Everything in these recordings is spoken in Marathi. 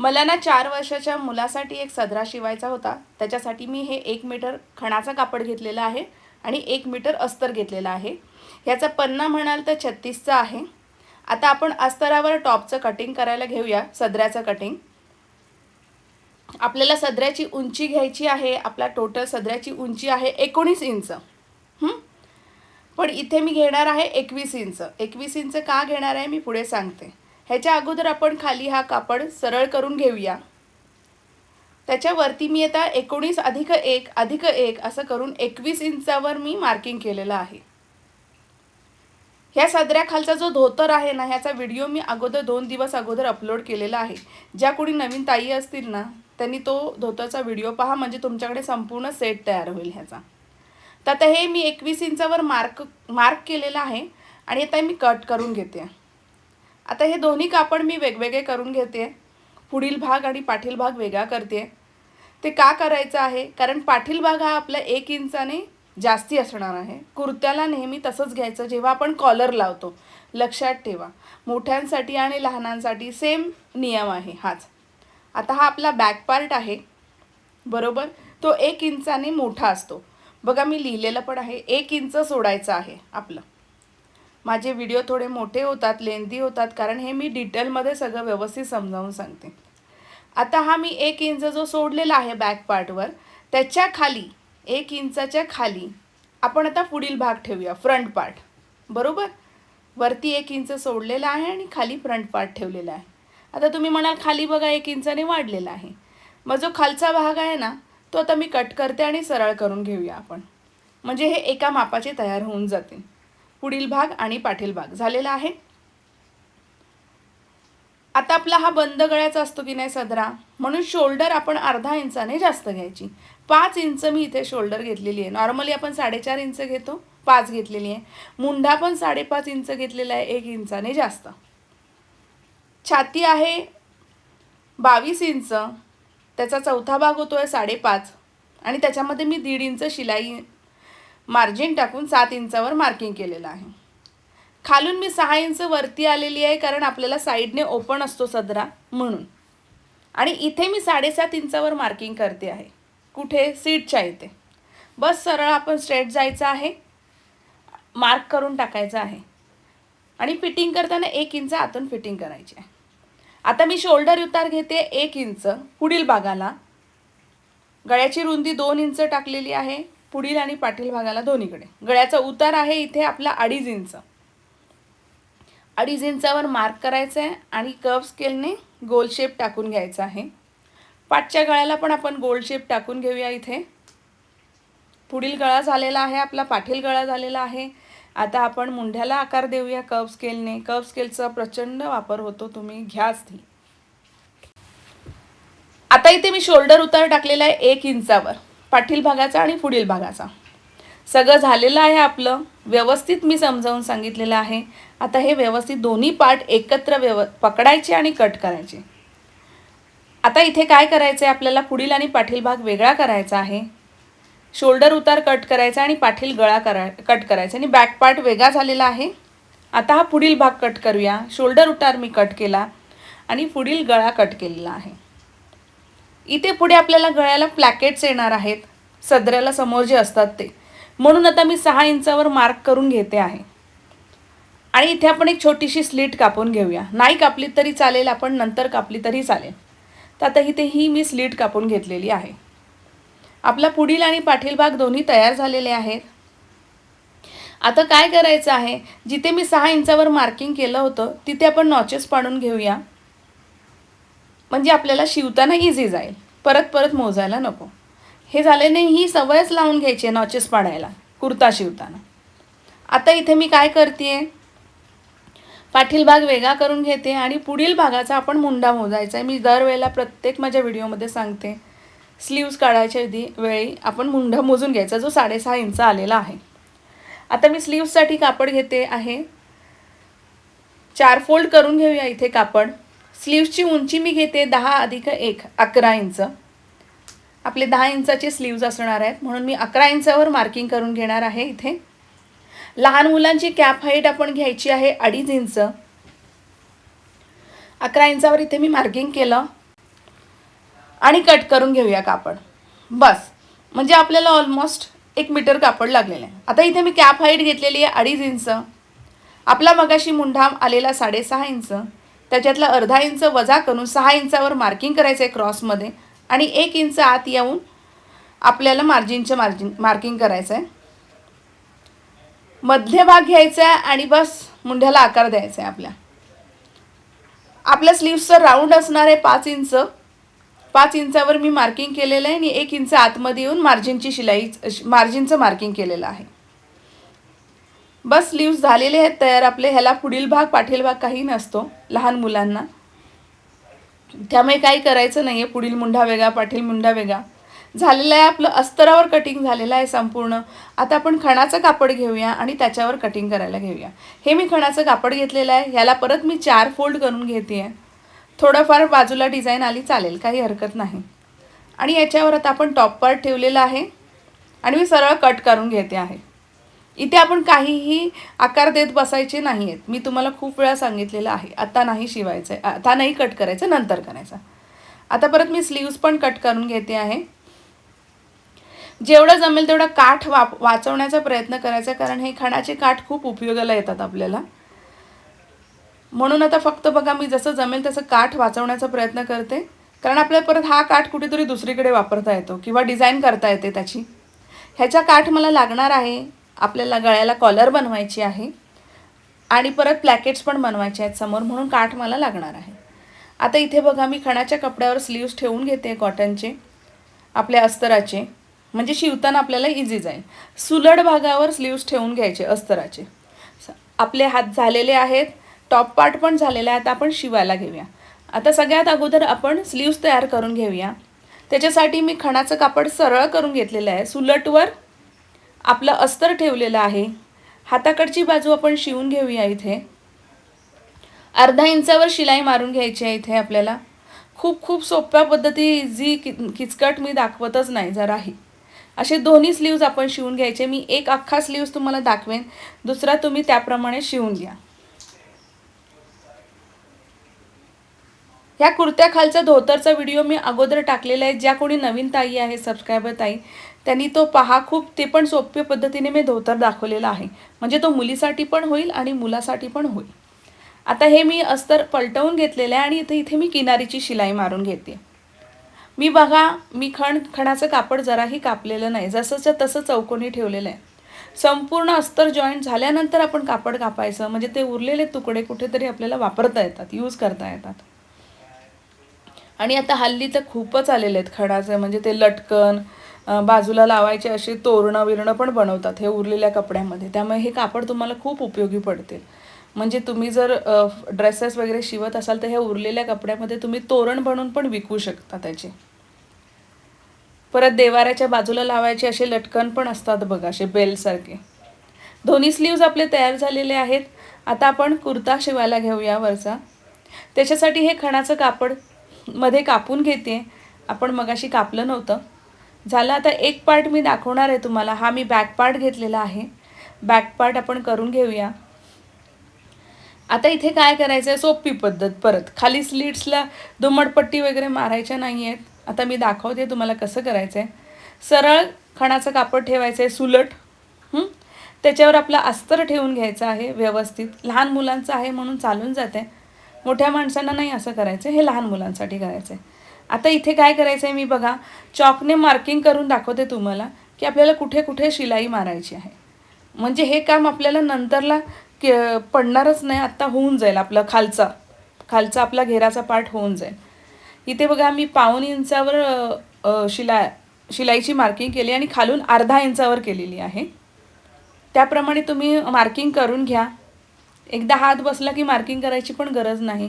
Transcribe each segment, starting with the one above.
मला ना चार वर्षाच्या मुलासाठी एक सदरा शिवायचा होता. त्याच्यासाठी मी हे एक मीटर खणाचा कापड घेतलेला आहे आणि एक मीटर अस्तर घेतलेला आहे. ह्याचा पन्ना म्हणाल तर छत्तीसचा आहे. आता आपण अस्तरावर टॉपचं कटिंग करायला घेऊया सदऱ्याचं कटिंग आपल्याला सदऱ्याची उंची घ्यायची आहे आपला टोटल सदऱ्याची उंची आहे एकोणीस इंच. पण इथे मी घेणार आहे एकवीस इंच. एकवीस इंच का घेणार आहे मी पुढे सांगते. ह्याच्या अगोदर आपण खाली हा कापड सरळ करून घेऊया. त्याच्यावरती मी आता एकोणीस अधिक एक अधिक एक असं करून एकवीस इंचावर मी मार्किंग केलेलं आहे. ह्या सदऱ्याखालचा जो धोतर आहे ना ह्याचा व्हिडिओ मी अगोदर दोन दिवस अगोदर अपलोड केलेला आहे. ज्या कोणी नवीन ताई असतील ना त्यांनी तो धोतरचा व्हिडिओ पहा म्हणजे तुमच्याकडे संपूर्ण सेट तयार होईल ह्याचा. तर आता हे मी एकवीस इंचावर मार्क मार्क केलेलं आहे आणि आता मी कट करून घेते. आता हे दोन्ही कापड मी वेगवेगळे करून घेते. पुढील भाग आणि पाठील भाग वेगळा करते. ते का करायचं आहे? कारण पाठील भाग हा आपला एक इंचाने जास्ती असणार आहे. कुर्त्याला नेहमी तसंच घ्यायचं जेव्हा आपण कॉलर लावतो. लक्षात ठेवा. मोठ्यांसाठी आणि लहानांसाठी सेम नियम आहे हाच. आता हा आपला बॅक पार्ट आहे. बरोबर? तो एक इंचाने मोठा असतो. बघा मी लिहिलेलं पण आहे. एक इंच सोडायचं आहे आपलं. माझे व्हिडिओ थोडे मोठे होतात लेंदी होतात कारण हे मी डिटेलमध्ये सगळं व्यवस्थित समजावून सांगते. आता हा मी एक इंच जो सोडलेला आहे बॅक पार्टवर त्याच्याखाली एक इंचाच्या खाली आपण आता पुढील भाग ठेवूया फ्रंट पार्ट बरोबर? वरती एक इंच सोडलेला आहे आणि खाली फ्रंट पार्ट ठेवलेला आहे. आता तुम्ही म्हणाल खाली बघा एक इंचाने वाढलेला आहे. मग जो खालचा भाग आहे ना तो आता मी कट करते आणि सरळ करून घेऊया आपण. म्हणजे हे एका मापाचे तयार होऊन जातील. पुढील भाग आणि पाठील भाग झालेला आहे. आता आपला हा बंद गळ्याचा असतो की नाही सदरा? म्हणून शोल्डर आपण अर्धा इंचाने जास्त घ्यायची. पाच इंच मी इथे शोल्डर घेतलेली आहे. नॉर्मली आपण साडेचार इंच घेतो पाच घेतलेली आहे. मुंढा पण साडेपाच इंच घेतलेला आहे एक इंचाने जास्त. छाती आहे बावीस इंच त्याचा चौथा भाग होतो आहे साडेपाच. आणि त्याच्यामध्ये मी दीड इंच शिलाई मार्जिन टाकून सात इंचावर मार्किंग केलेलं आहे. खालून मी सहा इंच वरती आलेली आहे कारण आपल्याला साईडने ओपन असतो सदरा म्हणून. आणि इथे मी साडेसात इंचावर मार्किंग करते आहे. कुठे? सीटच्या इथे. बस सरळ आपण स्ट्रेट जायचं आहे. मार्क करून टाकायचं आहे. आणि फिटिंग करताना एक इंच आतून फिटिंग करायची आहे. आता मी शोल्डर उतार घेते एक इंच पुढील भागाला. गळ्याची रुंदी दोन इंच टाकलेली आहे. पुढील आणि पाटील भागाला दोन्हीकडे. गळ्याचा उतार आहे इथे आपला अडीच इंच. अडीच इंचावर मार्क करायचं आहे आणि कर्व स्केलने गोल शेप टाकून घ्यायचा आहे. पाठच्या गळ्याला पण आपण गोल शेप टाकून घेऊया इथे. पुढील गळा झालेला आहे आपला पाठील गळा झालेला आहे. आता आपण मुंढ्याला आकार देऊया कर्व स्केलने कर्व स्केलचा प्रचंड वापर होतो तुम्ही घ्याच ती आता इथे मी शोल्डर उतार टाकलेला आहे एक इंचावर. पाठील भागाचा आणि पुढील भागाचा. सगळं झालेलं आहे आपलं. व्यवस्थित मी समजावून सांगितलेलं आहे. आता हे व्यवस्थित दोन्ही पार्ट एकत्र व्यव पकडायचे आणि कट करायचे. आता इथे काय करायचं आहे? आपल्याला पुढील आणि पाठील भाग वेगळा करायचा आहे. शोल्डर उतार कट करायचा आणि पाठील गळा करा कट करायचा आणि बॅक पार्ट वेगळा झालेला आहे. आता हा पुढील भाग कट करूया. शोल्डर उतार मी कट केला आणि पुढील गळा कट केलेला आहे. इथे पुढे आपल्याला गळ्याला प्लॅकेट्स येणार आहेत. सदऱ्याला समोर जे असतात ते. म्हणून आता मी सहा इंचावर मार्क करून घेते आहे. आणि इथे आपण एक छोटीशी स्लीट कापून घेऊया. नाही कापली तरी चालेल आपण नंतर कापली तरी चालेल. तर आता इथे ही मी स्लीट कापून घेतलेली आहे. आपला पुढील आणि पाठील भाग दोन्ही तयार झालेले आहेत. आता काय करायचं आहे? जिथे मी सहा इंचावर मार्किंग केलं होतं तिथे आपण नॉचेस पाडून घेऊया. म्हणजे आपल्याला शिवताना इझी जाईल. परत परत मोजायला नको. हे झाल्याने ही सवयच लावून घ्यायची आहे नॉचेस पाडायला कुर्ता शिवताना. आता इथे मी काय करते पाठील भाग वेगळा करून घेते आणि पुढील भागाचा आपण मुंडा मोजायचा आहे. मी दरवेळेला प्रत्येक माझ्या व्हिडिओमध्ये सांगते. स्लीव्स काढायच्या आधी वेळी आपण मुंडा मोजून घ्यायचा जो साडेसहा इंच आलेला आहे. आता मी स्लीव्ससाठी कापड घेते आहे. चार फोल्ड करून घेऊया इथे कापड. स्लीव्सची उंची मी घेते दहा अधिक एक अकरा इंच. आपले दहा इंचाचे स्लीव्ज असणार आहेत म्हणून मी अकरा इंचावर मार्किंग करून घेणार आहे इथे. लहान मुलांची कॅप हाईट आपण घ्यायची आहे अडीच इंच. अकरा इंचावर इथे मी मार्किंग केलं. आणि कट करून घेऊया कापड. बस. म्हणजे आपल्याला ऑलमोस्ट एक मीटर कापड लागलेलं आहे. आता इथे मी कॅप हाईट घेतलेली आहे अडीच इंच. आपला मगाशी मुंढा आलेला साडेसहा इंच. त्याच्यातला अर्धा इंच वजा करून सहा इंचावर मार्किंग करायचं आहे क्रॉसमध्ये आणि एक इंच आत येऊन आपल्याला मार्जिनचं मार्जिन मार्किंग करायचं आहे मध्य भाग घ्यायचा आहे आणि बस मुंढ्याला आकार द्यायचा आहे आपल्या. आपल्या स्लीव्सचं राऊंड असणार आहे पाच इंच. पाच इंचावर मी मार्किंग केलेलं आहे आणि एक इंच आतमध्ये येऊन मार्जिनची शिलाई मार्जिनचं मार्किंग केलेलं आहे. बस स्लीव्स झालेले आहेत तयार. आपले ह्याला पुढील भाग पाठील भाग काही नसतो. लहान मुलांना. त्यामुळे काही करायचं नाही आहे पुढील मुंढा वेगळा पाठील मुंढा वेगळा झालेलं आहे आपलं अस्तरावर कटिंग झालेलं आहे संपूर्ण. आता आपण खणाचं कापड घेऊया आणि त्याच्यावर कटिंग करायला घेऊया. हे मी खणाचं कापड घेतलेलं आहे. ह्याला परत मी चार फोल्ड करून घेते. आहे थोडंफार बाजूला डिझाईन आली चालेल. काही हरकत नाही. आणि याच्यावर आता आपण टॉप पार्ट ठेवलेला आहे. आणि मी सरळ कट करून घेते आहे. इथे आपण काहीही आकार देत बसायचे नाही आहेत मी तुम्हाला खूप वेळा सांगितलेलं आहे. आता नाही शिवायचं आहे आता नाही कट करायचं नंतर करायचं. आता परत मी स्लीव्स पण कट करून घेते आहे. जेवढं जमेल तेवढं काठ वाप वाचवण्याचा प्रयत्न करायचा कारण हे खणाचे काठ खूप उपयोगाला येतात आपल्याला. म्हणून आता फक्त बघा मी जसं जमेल तसं काठ वाचवण्याचा प्रयत्न करते. कारण आपल्याला परत हा काठ कुठेतरी दुसरीकडे वापरता येतो किंवा डिझाईन करता येते त्याची. ह्याचा काठ मला लागणार आहे. आपल्याला गळ्याला कॉलर बनवायची आहे आणि परत प्लॅकेट्स पण बनवायचे आहेत समोर म्हणून काठ मला लागणार आहे. आता इथे बघा मी खणाच्या कपड्यावर स्लीव्स ठेवून घेते कॉटनचे आपल्या अस्तराचे म्हणजे शिवताना आपल्याला इझी जाईल. सुलड भागावर स्लीव्स ठेवून घ्यायचे अस्तराचे. आपले हात झालेले आहेत टॉप पार्ट पण झालेला आहे आता आपण शिवायला घेऊया. आता सगळ्यात अगोदर आपण स्लीव्स तयार करून घेऊया. त्याच्यासाठी मी खणाचं कापड सरळ करून घेतलेलं आहे. सुलटवर आपलं अस्तर ठेवलेलं आहे. हाताकडची बाजू आपण शिवून घेऊया इथे. अर्धा इंचावर शिलाई मारून घ्यायची आहे इथे आपल्याला. खूप खूप सोप्या पद्धती जी कि किचकट मी दाखवतच नाही जराही असे दोन्ही स्लीव्ज आपण शिवून घ्यायचे. मी एक अख्खा स्लीव्ज तुम्हाला दाखवेन. दुसरा तुम्ही त्याप्रमाणे शिवून घ्या. ह्या कुर्त्या खालचा धोतरचा व्हिडिओ मी अगोदर टाकलेला आहे. ज्या कोणी नवीन ताई आहे सबस्क्रायबर ताई त्यांनी तो पहा खूप ते पण सोप्या पद्धतीने मी धोतर दाखवलेला आहे. म्हणजे तो मुलीसाठी पण होईल आणि मुलासाठी पण होईल. आता हे मी अस्तर पलटवून घेतलेलं आहे आणि इथे इथे मी किनारीची शिलाई मारून घेते. मी बघा मी खण खणाचं कापड जराही कापलेलं नाही. जसंच्या तसं चौकोनी ठेवलेलं आहे. संपूर्ण अस्तर जॉईंट झाल्यानंतर आपण कापड कापायचं. म्हणजे ते उरलेले तुकडे कुठेतरी आपल्याला वापरता येतात यूज करता येतात. आणि आता हल्ली तर खूपच आलेले आहेत खडाचे म्हणजे ते लटकन बाजूला लावायचे असे तोरणं विरणं पण बनवतात हे उरलेल्या कपड्यामध्ये. त्यामुळे हे कापड तुम्हाला खूप उपयोगी पडतील. म्हणजे तुम्ही जर ड्रेसेस वगैरे शिवत असाल तर ह्या उरलेल्या कपड्यामध्ये तुम्ही तोरण बनवून पण विकू शकता त्याचे. परत देवाऱ्याच्या बाजूला लावायचे असे लटकन पण असतात बघा असे बेलसारखे दोन्ही स्लीव्ज आपले तयार झालेले आहेत. आता आपण कुर्ता शिवायला घेऊया वरचा. त्याच्यासाठी हे खणाचं कापडमध्ये कापून घेते. आपण मगाशी कापलं नव्हतं. झालं आता एक पार्ट मी दाखवणार आहे तुम्हाला. हा मी बॅक पार्ट घेतलेला आहे. बॅक पार्ट आपण करून घेऊया. आता इथे काय करायचं आहे सोपी पद्धत परत. खाली स्लीट्सला दुमटपट्टी वगैरे मारायच्या नाही आहेत आता मी दाखवते तुम्हाला कसं करायचं आहे सरळ खणाचं कापड ठेवायचं आहे सुलट त्याच्यावर आपला अस्तर ठेवून घ्यायचं आहे व्यवस्थित. लहान मुलांचं आहे म्हणून चालून जाते मोठ्या माणसांना नाही असं करायचं हे लहान मुलांसाठी करायचं आहे आता इथे काय करायचं आहे मी बघा. चॉकने मार्किंग करून दाखवते तुम्हाला की आपल्याला कुठे कुठे शिलाई मारायची आहे. म्हणजे हे काम आपल्याला नंतरला के पडणारच नाही आत्ता होऊन जाईल आपलं खालचा. खालचा आपला घेराचा पार्ट होऊन जाईल. इथे बघा मी पाऊन इंचावर शिला शिलाईची मार्किंग केली आणि खालून अर्धा इंचावर केलेली आहे. त्याप्रमाणे तुम्ही मार्किंग करून घ्या. एकदा हात बसला की मार्किंग करायची पण गरज नाही.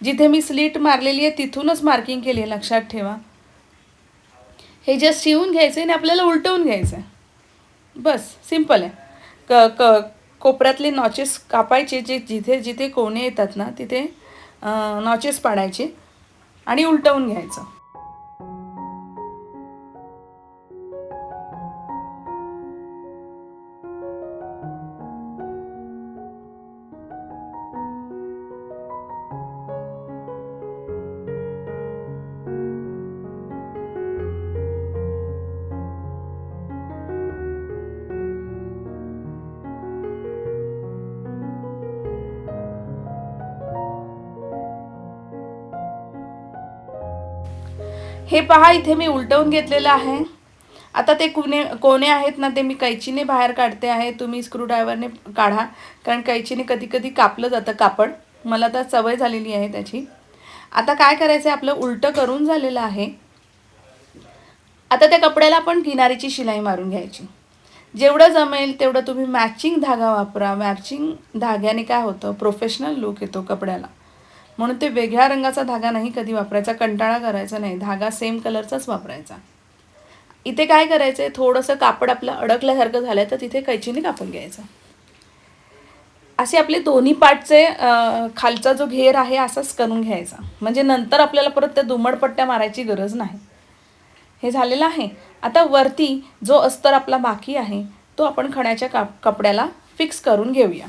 जिथे मी स्लीट मारलेली आहे तिथूनच मार्किंग केली आहे लक्षात ठेवा. हे जस्ट शिवून घ्यायचं आणि आपल्याला उलटवून घ्यायचं आहे बस सिंपल आहे. क क कोपऱ्यातले नॉचेस कापायचे जे जिथे जिथे कोणे येतात ना तिथे नॉचेस पाडायचे आणि उलटवून घ्यायचं. हे पहा इथे मी उलटवून घेतलेलं आहे. आता ते कुणे कोणे आहेत ना ते मी कैचीने बाहेर काढते आहे. तुम्ही स्क्रूड्रायव्हरने काढा कारण कैचीने कधी कधी कापलं जातं कापड. मला तर सवय झालेली आहे त्याची. आता काय करायचं आहे आपलं उलटं करून झालेलं आहे. आता त्या कपड्याला आपण किनारीची शिलाई मारून घ्यायची. जेवढं जमेल तेवढं तुम्ही मॅचिंग धागा वापरा. मॅचिंग धाग्याने काय होतं प्रोफेशनल लुक येतो कपड्याला. म्हणून ते वेगळ्या रंगाचा धागा नाही कधी वापरायचा कंटाळा करायचा नाही धागा सेम कलरचाच वापरायचा. इथे काय करायचं आहे थोडंसं कापड आपलं अडकल्यासारखं झालं तर तिथे कैचीने कापून घ्यायचं. असे आपले दोन्ही पाटचे खालचा जो घेर आहे असाच करून घ्यायचा. म्हणजे नंतर आपल्याला परत त्या दुमडपट्ट्या मारायची गरज नाही. हे झालेलं आहे. आता वरती जो अस्तर आपला बाकी आहे तो आपण खण्याच्या काप कपड्याला फिक्स करून घेऊया.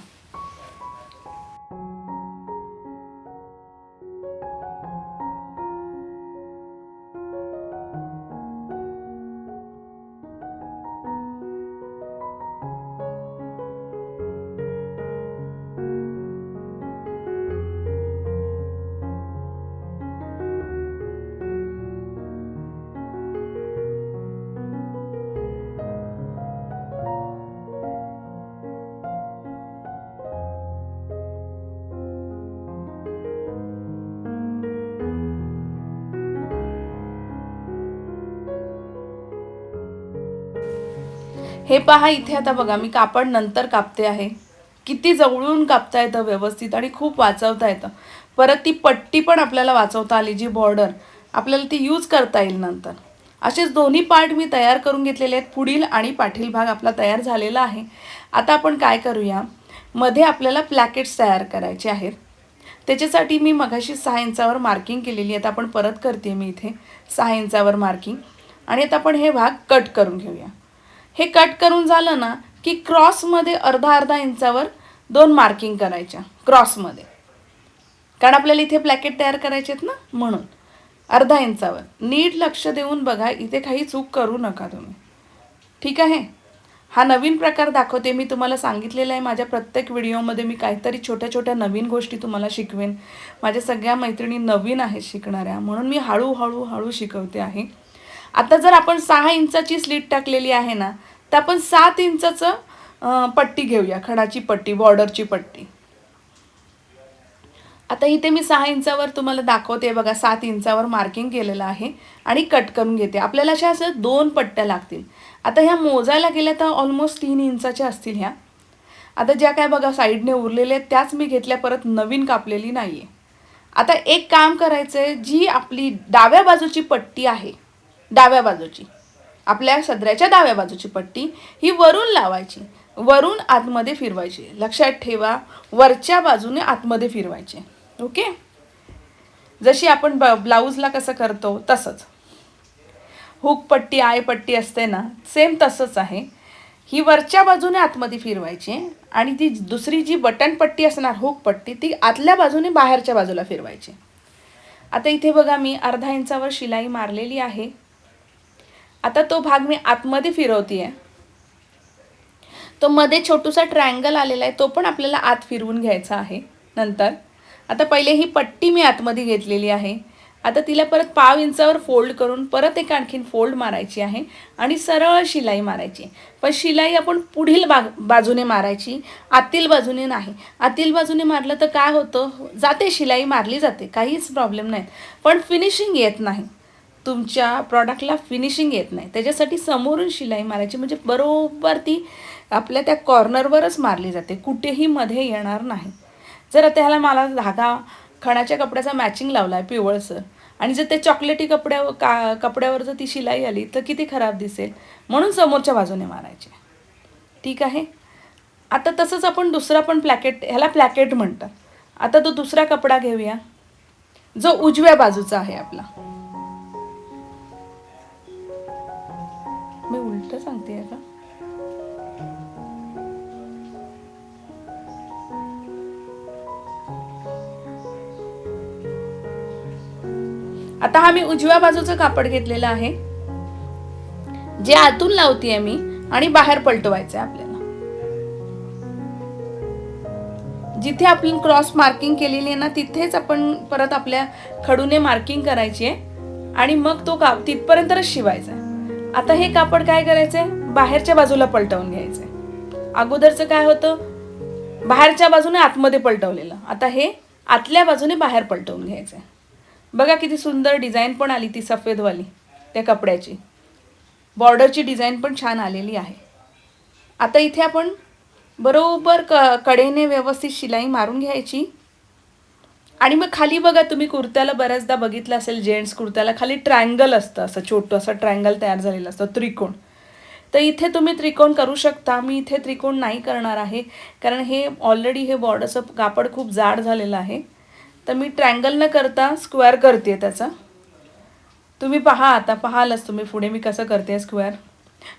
हे पहा इथे आता बघा मी कापड नंतर कापते आहे. किती जवळून कापता येतं व्यवस्थित आणि खूप वाचवता येतं. परत ती पट्टी पण आपल्याला वाचवता आली जी बॉर्डर आपल्याला ती यूज करता येईल नंतर. असेच दोन्ही पार्ट मी तयार करून घेतलेले आहेत. पुढील आणि पाठील भाग आपला तयार झालेला आहे. आता आपण काय करूया? मध्ये आपल्याला प्लॅकेट्स तयार करायचे आहेत. त्याच्यासाठी मी मघाशी सहा इंचावर मार्किंग केलेली आहे आता आपण परत करते मी इथे सहा इंचावर मार्किंग आणि आता आपण हे भाग कट करून घेऊया. हे कट करून झालं ना की क्रॉसमध्ये अर्धा अर्धा इंचावर दोन मार्किंग करायच्या क्रॉसमध्ये कारण आपल्याला इथे प्लॅकेट तयार करायचे आहेत ना म्हणून. अर्धा इंचावर. नीट लक्ष देऊन बघा इथे काही चूक करू नका तुम्ही. ठीक आहे? हा नवीन प्रकार दाखवते. मी तुम्हाला सांगितलेला आहे माझ्या प्रत्येक व्हिडिओमध्ये मी काहीतरी छोट्या छोट्या नवीन गोष्टी तुम्हाला शिकवेन. माझ्या सगळ्या मैत्रिणी नवीन आहेत शिकणाऱ्या म्हणून मी हळूहळू हळू शिकवते आहे. आता जर आपण सहा इंचाची स्लीट टाकलेली आहे ना तर आपण सात इंचाचं पट्टी घेऊया खडाची पट्टी बॉर्डरची पट्टी. आता इथे मी सहा इंचावर तुम्हाला दाखवते बघा सात इंचावर मार्किंग केलेलं आहे आणि कट करून घेते. आपल्याला अशा असं दोन पट्ट्या लागतील. आता ह्या मोजायला गेल्या तर ऑलमोस्ट तीन इंचाच्या असतील ह्या. आता ज्या काय बघा साईडने उरलेल्या आहेत त्याच मी घेतल्या परत नवीन कापलेली नाही आहे आता एक काम करायचं आहे जी आपली डाव्या बाजूची पट्टी आहे डाव्या बाजूची. आपल्या सदऱ्याच्या डाव्या बाजूची पट्टी ही वरून लावायची. वरून आतमध्ये फिरवायची. लक्षात ठेवा वरच्या बाजूने आतमध्ये फिरवायचे. ओके? जशी आपण ब ब्लाऊजला कसं करतो तसंच. हुक पट्टी आय पट्टी असते ना सेम तसंच आहे. ही वरच्या बाजूने आतमध्ये फिरवायची आणि ती दुसरी जी बटन पट्टी असणार हुक पट्टी ती आतल्या बाजूने बाहेरच्या बाजूला फिरवायची. आता इथे बघा मी अर्धा इंचावर शिलाई मारलेली आहे. आता तो भाग मी आतमध्ये फिरवते आहे तो मध्ये छोटूसा ट्रायंगल आलेला आहे तो पण आपल्याला आत फिरवून घ्यायचा आहे नंतर. आता पहिले ही पट्टी मी आतमध्ये घेतलेली आहे. आता तिला परत पाव इंचावर फोल्ड करून परत एक आणखीन फोल्ड मारायची आहे आणि सरळ शिलाई मारायची. पण शिलाई आपण पुढील बाग बाजूने मारायची आतील बाजूने नाही. आतील बाजूने मारलं तर काय होतं? जाते शिलाई मारली जाते काहीच प्रॉब्लेम नाही पण फिनिशिंग येत नाही. तुमच्या प्रॉडक्टला फिनिशिंग येत नाही. त्याच्यासाठी समोरून शिलाई मारायची. म्हणजे बरोबर ती आपल्या त्या कॉर्नरवरच मारली जाते. कुठेही मध्ये येणार नाही. जर आता ह्याला मला धागा खणाच्या कपड्याचा मॅचिंग लावला आहे पिवळसर आणि जर ते चॉकलेटी कपड्यावर का कपड्यावर जर ती शिलाई आली तर किती खराब दिसेल? म्हणून समोरच्या बाजूने मारायचे. ठीक आहे? आता तसंच आपण दुसरा पण प्लॅकेट ह्याला प्लॅकेट म्हणतात. आता तो दुसरा कपडा घेऊया. जो उजव्या बाजूचा आहे आपला. मी सांगते का आता हा मी उजव्या बाजूचं कापड घेतलेलं आहे. जे आतून लावतीये मी आणि बाहेर पलटवायचं आहे आपल्याला. जिथे आपण क्रॉस मार्किंग केलेली आहे ना तिथेच आपण परत आपल्या खडूने मार्किंग करायची आहे आणि मग तो का तिथपर्यंतच शिवायचा आहे. आता हे कापड काय करायचंय? बाहेरच्या बाजूला पलटवून घ्यायचंय. अगोदरचं काय होतं? बाहेरच्या बाजूने आतमध्ये पलटवलेलं. आता हे आतल्या बाजूने बाहेर पलटवून घ्यायचंय. बघा किती सुंदर डिझाईन पण आली ती सफेदवाली त्या कपड्याची. बॉर्डरची डिझाईन पण छान आलेली आहे. आता इथे आपण बरोबर क कडेने व्यवस्थित शिलाई मारून घ्यायची. आणि मग खाली बघा तुम्ही कुर्त्याला बऱ्याचदा बघितलं असेल जेंट्स कुर्त्याला खाली ट्रायंगल असतं असं छोटं असं ट्रायंगल तयार झालेलं असतं त्रिकोण. तर इथे तुम्ही त्रिकोण करू शकता. मी इथे त्रिकोण नाही करणार आहे कारण हे ऑलरेडी हे बॉर्डरचं कापड खूप जाड झालेलं आहे. तर मी ट्रँगल न करता स्क्वेअर करते त्याचा. तुम्ही पहा आता पाहालच तुम्ही पुढे मी कसं करते स्क्वेअर.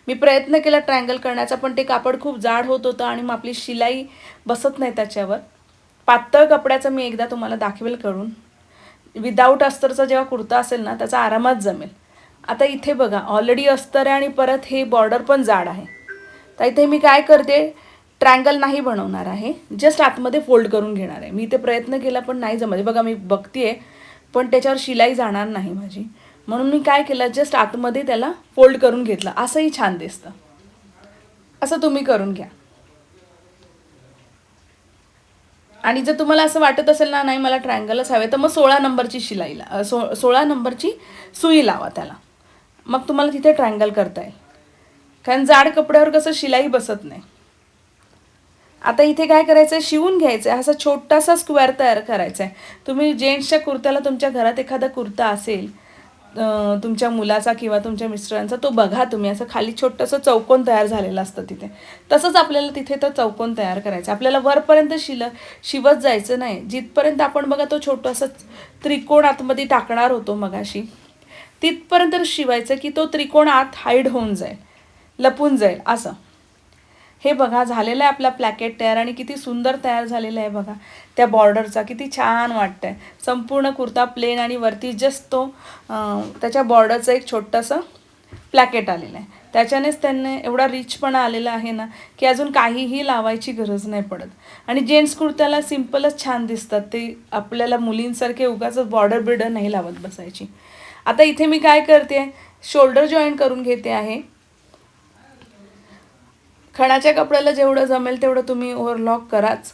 मी प्रयत्न केला ट्रँगल करण्याचा पण ते कापड खूप जाड होत होतं आणि मग आपली शिलाई बसत नाही त्याच्यावर. पातळ कपड्याचं मी एकदा तुम्हाला दाखवेल करून. विदाऊट अस्तरचा जेव्हा कुर्ता असेल ना त्याचा आरामात जमेल. आता इथे बघा ऑलरेडी अस्तर आहे आणि परत हे बॉर्डर पण जाड आहे. तर इथे मी काय करते ट्रँगल नाही बनवणार आहे. जस्ट आतमध्ये फोल्ड करून घेणार आहे. मी इथे प्रयत्न केला पण नाही जमत. बघा मी बघतीये पण त्याच्यावर शिलाई जाणार नाही माझी. म्हणून मी काय केलं जस्ट आतमध्ये त्याला फोल्ड करून घेतलं. असंही छान दिसतं. असं तुम्ही करून घ्या. आणि जर तुम्हाला असं वाटत असेल ना नाही मला ट्रायंगलच हवे तर मग सोळा नंबरची शिलाई ला सो सोळा नंबरची सुई लावा त्याला. मग तुम्हाला तिथे ट्रायंगल करता येईल. कारण जाड कपड्यावर कसं शिलाई बसत नाही. आता इथे काय करायचं आहे शिवून घ्यायचं आहे असा छोटासा स्क्वेअर तयार करायचा आहे तुम्ही जेंट्सच्या कुर्त्याला तुमच्या घरात एखादा कुर्ता असेल तुमच्या मुलाचा किंवा तुमच्या मिस्टरांचा तो बघा तुम्ही. असं खाली छोटंसं चौकोन तयार झालेलं असतं तिथे. तसंच आपल्याला तिथे तो चौकोन तयार करायचा. आपल्याला वरपर्यंत शिल शिवत जायचं नाही. जिथपर्यंत आपण बघा तो छोटासा त्रिकोण आतमध्ये टाकणार होतो मगाशी तिथपर्यंत शिवायचं की तो त्रिकोण आत हाईड होऊन जाईल. लपून जाईल. असं. हे बघा झालेलं आहे आपला प्लॅकेट तयार आणि किती सुंदर तयार झालेला आहे बघा. त्या बॉर्डरचा किती छान वाटतं आहे संपूर्ण कुर्ता प्लेन आणि वरती जस्ट तो त्याच्या बॉर्डरचं एक छोटंसं प्लॅकेट आलेलं आहे. त्याच्यानेच त्यांनी एवढा रिचपणा आलेला आहे ना की अजून काहीही लावायची गरज नाही पडत. आणि जेंट्स कुर्त्याला सिम्पलच छान दिसतात. ते आपल्याला मुलींसारखे उगाच बॉर्डर बिर्डर नाही लावत बसायची. आता इथे मी काय करते शोल्डर जॉईन करून घेते आहे. खणाच्या कपड्याला जेवढं जमेल तेवढं तुम्ही ओव्हरलॉक कराच.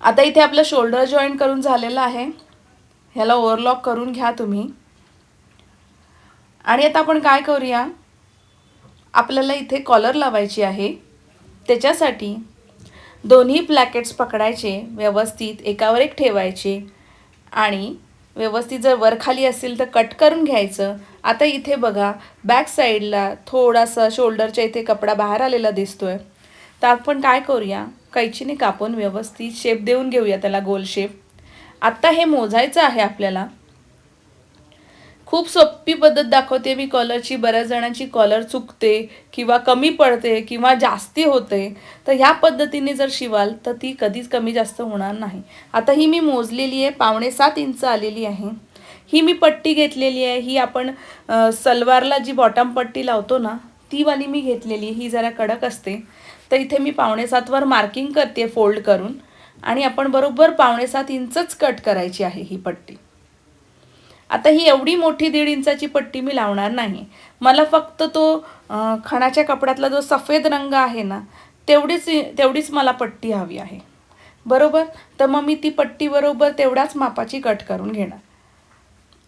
आता इथे आपलं शोल्डर जॉईन करून झालेलं आहे. ह्याला ओव्हरलॉक करून घ्या तुम्ही. आणि आता आपण काय करूया? आपल्याला इथे कॉलर लावायची आहे. त्याच्यासाठी दोन्ही प्लॅकेट्स पकडायचे व्यवस्थित एकावर एक ठेवायचे आणि व्यवस्थित जर वरखाली असेल तर कट करून घ्यायचं. आता इथे बघा बॅक साईडला थोडासा शोल्डरच्या इथे कपडा बाहेर आलेला दिसतो आहे तर आपण काय करूया? कैचीने कापून व्यवस्थित शेप देऊन घेऊया त्याला गोल शेप आत्ता हे मोजायचं आहे आपल्याला. खूप सोपी पद्धत दाखवते मी कॉलरची. बऱ्याच जणांची कॉलर चुकते किंवा कमी पडते किंवा जास्ती होते. तर ह्या पद्धतीने जर शिवाल तर ती कधीच कमी जास्त होणार नाही. आता ही मी मोजलेली आहे पावणे सात इंच आलेली आहे. ही मी पट्टी घेतलेली आहे ही आपण सलवारला जी बॉटम पट्टी लावतो ना ती वाली मी घेतलेली आहे. ही जरा कडक असते. तर इथे मी पावणे सातवर मार्किंग करते फोल्ड करून. आणि आपण बरोबर पावणेसात इंचच कट करायची आहे ही पट्टी. आता ही एवढी मोठी दीड इंचाची पट्टी मी लावणार नाही. मला फक्त तो खणाच्या कपड्यातला जो सफेद रंग आहे ना तेवढीच तेवढीच मला पट्टी हवी आहे. बरोबर? तर मग मी ती पट्टी बरोबर तेवढ्याच मापाची कट करून घेणार.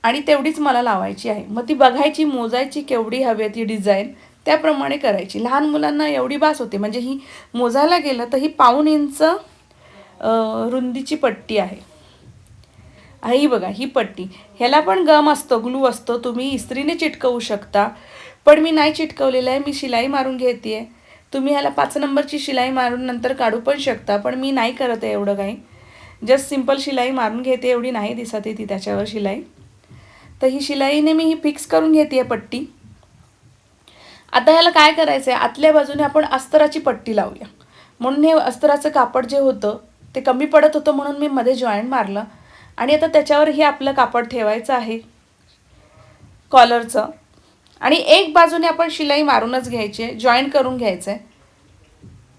आणि तेवढीच मला लावायची आहे. मग ती बघायची मोजायची केवढी हवी आहे ती डिझाईन त्याप्रमाणे करायची. लहान मुलांना एवढी बास होते. म्हणजे ही मोजायला गेलं तर ही पाऊण इंच रुंदीची पट्टी आहे. ही बघा ही पट्टी. ह्याला पण गम असतो ग्लू असतो तुम्ही इस्त्रीने चिटकवू शकता. पण मी नाही चिटकवलेलं आहे मी शिलाई मारून घेते तुम्ही ह्याला पाच नंबरची शिलाई मारून नंतर काढू पण शकता पण मी नाही करत आहे एवढं काही. जस्ट सिंपल शिलाई मारून घेते एवढी नाही दिसत आहे ती त्याच्यावर शिलाई. तर ही शिलाईने मी ही फिक्स करून घेते पट्टी. आता ह्याला काय करायचं आहे आतल्या बाजूने आपण अस्तराची पट्टी लावूया. म्हणून हे अस्तराचं कापड जे होतं ते कमी पडत होतं म्हणून मी मध्ये जॉईंट मारलं. आणि आता त्याच्यावर हे आपलं कापड ठेवायचं आहे. कॉलरचं आणि एक बाजूने आपण शिलाई मारूनच घ्यायची आहे जॉईन करून घ्यायचं आहे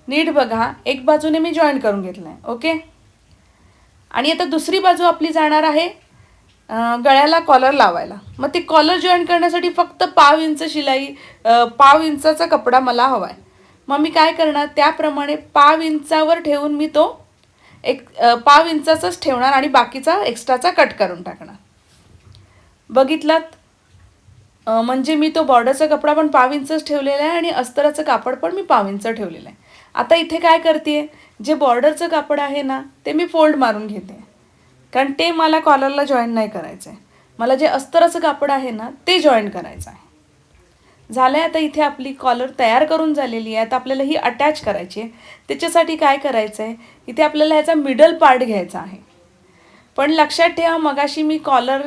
नीट बघा एक बाजूने मी जॉईन करून घेतलं आहे ओके आणि आता दुसरी बाजू आपली जाणार आहे गळ्याला कॉलर लावायला. मग ते कॉलर जॉईन करण्यासाठी फक्त पाव इंच शिलाई पाव इंचाचा कपडा मला हवा आहे मग मी काय करणार? त्याप्रमाणे पाव इंचावर ठेवून मी तो एक पाव इंचाचाच ठेवणार आणि बाकीचा एक्स्ट्राचा कट करून टाकणार. बघितलात? म्हणजे मी तो बॉर्डरचा कपडा पण पाव इंचच ठेवलेला आहे आणि अस्तराचं कापड पण मी पाव इंच ठेवलेलं आहे. आता इथे काय करते जे बॉर्डरचं कापड आहे ना ते मी फोल्ड मारून घेते. कारण ते मला कॉलरला जॉईन नाही करायचं आहे मला जे अस्तराचं कापड आहे ना ते जॉईन करायचं आहे. झालं आहे आता इथे आपली कॉलर तयार करून झालेली आहे. आता आपल्याला ही अटॅच करायची आहे. त्याच्यासाठी काय करायचं आहे इथे आपल्याला ह्याचा मिडल पार्ट घ्यायचा आहे. पण लक्षात ठेवा मगाशी मी कॉलर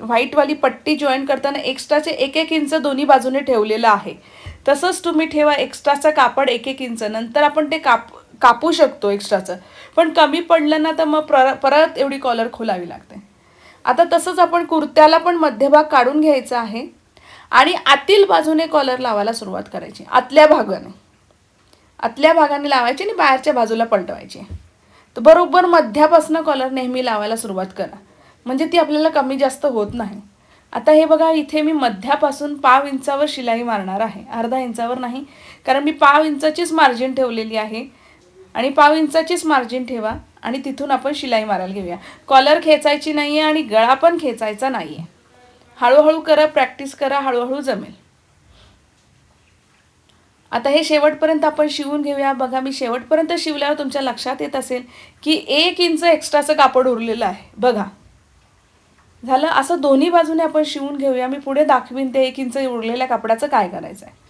व्हाईटवाली पट्टी जॉईन करताना एक्स्ट्राचे एक एक इंच दोन्ही बाजूने ठेवलेलं आहे. तसंच तुम्ही ठेवा एक्स्ट्राचं कापड एक एक इंच नंतर आपण ते काप कापू शकतो एक्स्ट्राचं पण कमी पडलं ना तर मग प्र परत एवढी कॉलर खोलावी लागते. आता तसंच आपण कुर्त्याला पण मध्यभाग काढून घ्यायचा आहे. आणि आतील बाजूने कॉलर लावायला सुरुवात करायची. आतल्या भागाने. आतल्या भागाने लावायची आणि बाहेरच्या बाजूला पलटवायची. तर बरोबर मध्यापासून कॉलर नेहमी लावायला सुरुवात करा. म्हणजे ती आपल्याला कमी जास्त होत नाही. आता हे बघा इथे मी मध्यापासून पाव इंचावर शिलाई मारणार आहे. अर्धा इंचावर नाही. कारण मी पाव इंचाचीच मार्जिन ठेवलेली आहे. आणि पाव इंचाचीच मार्जिन ठेवा आणि तिथून आपण शिलाई मारायला घेऊया. कॉलर खेचायची नाही आहे आणि गळा पण खेचायचा नाही आहे हळूहळू करा प्रॅक्टिस करा हळूहळू जमेल. आता हे शेवटपर्यंत आपण शिवून घेऊया. बघा मी शेवटपर्यंत शिवल्यावर तुमच्या लक्षात येत असेल की एक इंच एक्स्ट्राचं कापड उरलेलं आहे. बघा. झालं? असं दोन्ही बाजूने आपण शिवून घेऊया. मी पुढे दाखवीन ते एक इंच उरलेल्या कापडाचं काय करायचं आहे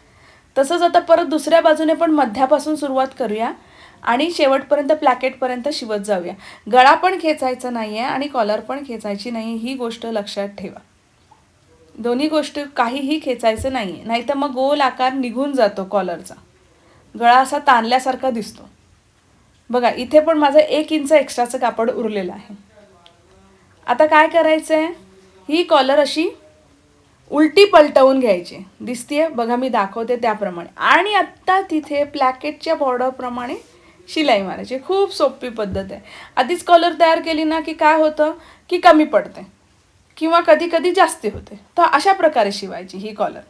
तसंच आता परत दुसऱ्या बाजूने पण मध्यापासून सुरुवात करूया आणि शेवटपर्यंत प्लॅकेटपर्यंत शिवत जाऊया. गळा पण खेचायचा नाही आहे आणि कॉलर पण खेचायची नाही. ही गोष्ट लक्षात ठेवा. दोन्ही गोष्टी काहीही खेचायचं नाही आहे नाहीतर मग गोल आकार निघून जातो कॉलरचा गळा असा ताणल्यासारखा दिसतो. बघा इथे पण माझं एक इंच एक्स्ट्राचं कापड उरलेलं आहे. आता काय करायचं आहे ही कॉलर अशी उलटी पलटवून घ्यायची. दिसतीये? बघा मी दाखवते त्याप्रमाणे. आणि आत्ता तिथे प्लॅकेटच्या बॉर्डरप्रमाणे शिलाई मारायची. खूप सोपी पद्धत आहे. आधीच कॉलर तयार केली ना की काय होतं? की कमी पडते. किंवा कधी कधी जास्ती होते. तर अशा प्रकारे शिवायची ही कॉलर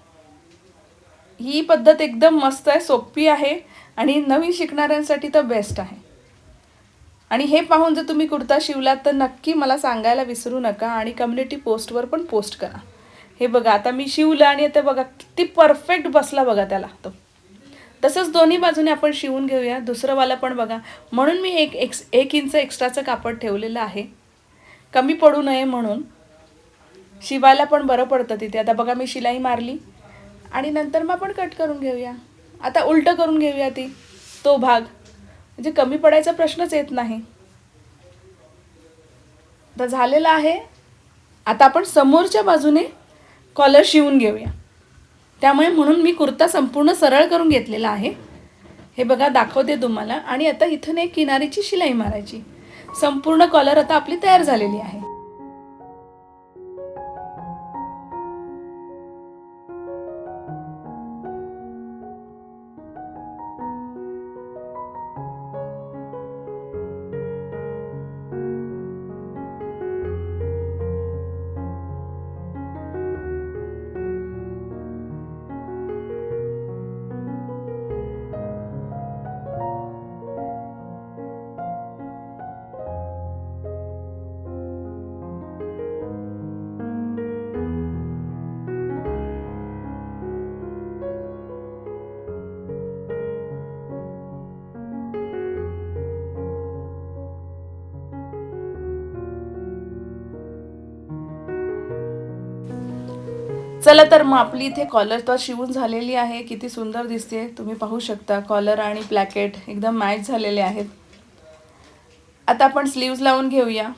ही पद्धत एकदम मस्त आहे सोपी आहे आणि नवीन शिकणाऱ्यांसाठी तर बेस्ट आहे. आणि हे पाहून जर तुम्ही कुर्ता शिवलात तर नक्की मला सांगायला विसरू नका आणि कम्युनिटी पोस्टवर पण पोस्ट करा. हे बघा आता मी शिवलं आणि आता बघा किती परफेक्ट बसला बघा त्याला तो. तसंच दोन्ही बाजूने आपण शिवून घेऊया. दुसरंवाला पण बघा. म्हणून मी एक एक्स एक इंच एक्स्ट्राचं कापड ठेवलेलं आहे. कमी पडू नये म्हणून. शिवायला पण बरं पडतं तिथे. आता बघा मी शिलाई मारली आणि नंतर मग आपण कट करून घेऊया. आता उलटं करून घेऊया ती तो भाग. म्हणजे कमी पडायचा प्रश्नच येत नाही. तर झालेला आहे. आता आपण समोरच्या बाजूने कॉलर शिवून घेऊया. त्यामुळे म्हणून मी कुर्ता संपूर्ण सरळ करून घेतलेला आहे. हे बघा दाखवते तुम्हाला. आणि आता इथून एक किनारीची शिलाई मारायची. संपूर्ण कॉलर आता आपली तयार झालेली आहे. चला तर मग आपली इथे कॉलर तर शिवून झालेली आहे. किती सुंदर दिसते. तुम्ही पाहू शकता. कॉलर आणि ब्लॅकेट एकदम मॅच झालेले आहेत. आता आपण स्लीव्ज लावून घेऊया.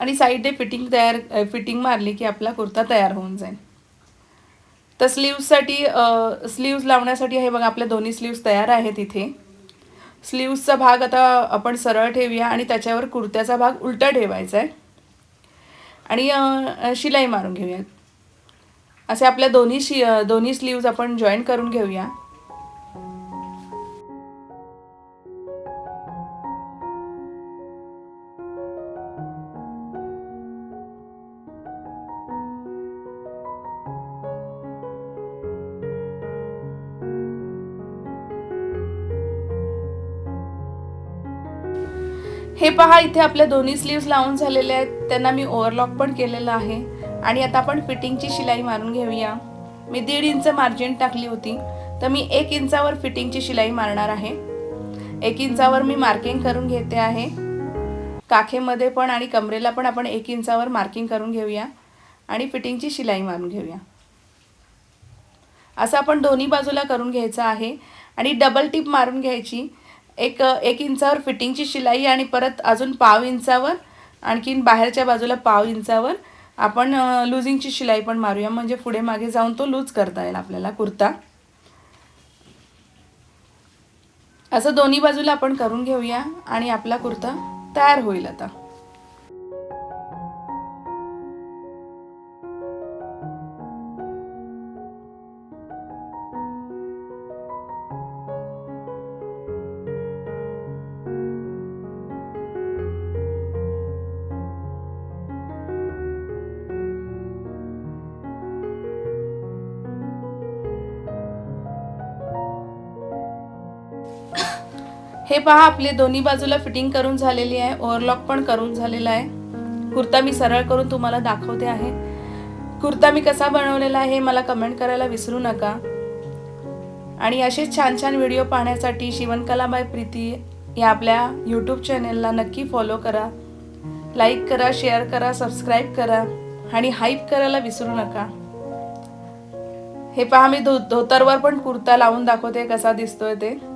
आणि साईडने फिटिंग तयार फिटिंग मारली की आपला कुर्ता तयार होऊन जाईल. तर स्लीव्जसाठी स्लीव्ज लावण्यासाठी हे बघा आपल्या दोन्ही स्लीव्ज तयार आहेत इथे. स्लीव्जचा भाग आता आपण सरळ ठेवूया आणि त्याच्यावर कुर्त्याचा भाग उलटा ठेवायचा आहे. आणि शिलाई मारून घेऊया असे आपल्या दोन्ही शि दोन्ही स्लीव्ज आपण जॉईन करून घेऊया. हे पहा इथे आपल्या दोन्ही स्लीव्ज लावून झालेले आहेत. त्यांना मी ओव्हरलॉक पण केलेलं आहे. आणि आता आपण फिटिंगची शिलाई मारून घेऊया. मी दीड इंच मार्जिन टाकली होती तर मी एक इंचावर फिटिंगची शिलाई मारणार आहे. एक इंचावर मी मार्किंग करून घेते आहे. काखेमध्ये पण आणि कमरेला पण आपण एक इंचावर मार्किंग करून घेऊया आणि फिटिंगची शिलाई मारून घेऊया. असं आपण दोन्ही बाजूला करून घ्यायचं आहे आणि डबल टिप मारून घ्यायची. एक एक इंचावर फिटिंगची शिलाई आणि परत अजून पाव इंचावर आणखीन बाहेरच्या बाजूला पाव इंचावर आपण लुझिंगची शिलाई पण मारूया. म्हणजे पुढे मागे जाऊन तो लूज करता येईल आपल्याला कुर्ता. असं दोन्ही बाजूला आपण करून घेऊया आणि आपला कुर्ता तयार होईल आता. हे पहा आपले दोन्ही बाजूला फिटिंग करून झालेली आहे ओव्हरलॉक पण करून झालेला आहे. कुर्ता मी सरळ करून तुम्हाला दाखवते आहे. कुर्ता मी कसा बनवलेला आहे हे मला कमेंट करायला विसरू नका. आणि असेच छान छान व्हिडिओ पाहण्यासाठी शिवणकला बाय प्रीती या आपल्या यूट्यूब चॅनेलला नक्की फॉलो करा. लाईक करा शेअर करा सबस्क्राईब करा आणि हाईप करायला विसरू नका. हे पहा मी धो धोतरवर पण कुर्ता लावून दाखवते कसा दिसतोय ते.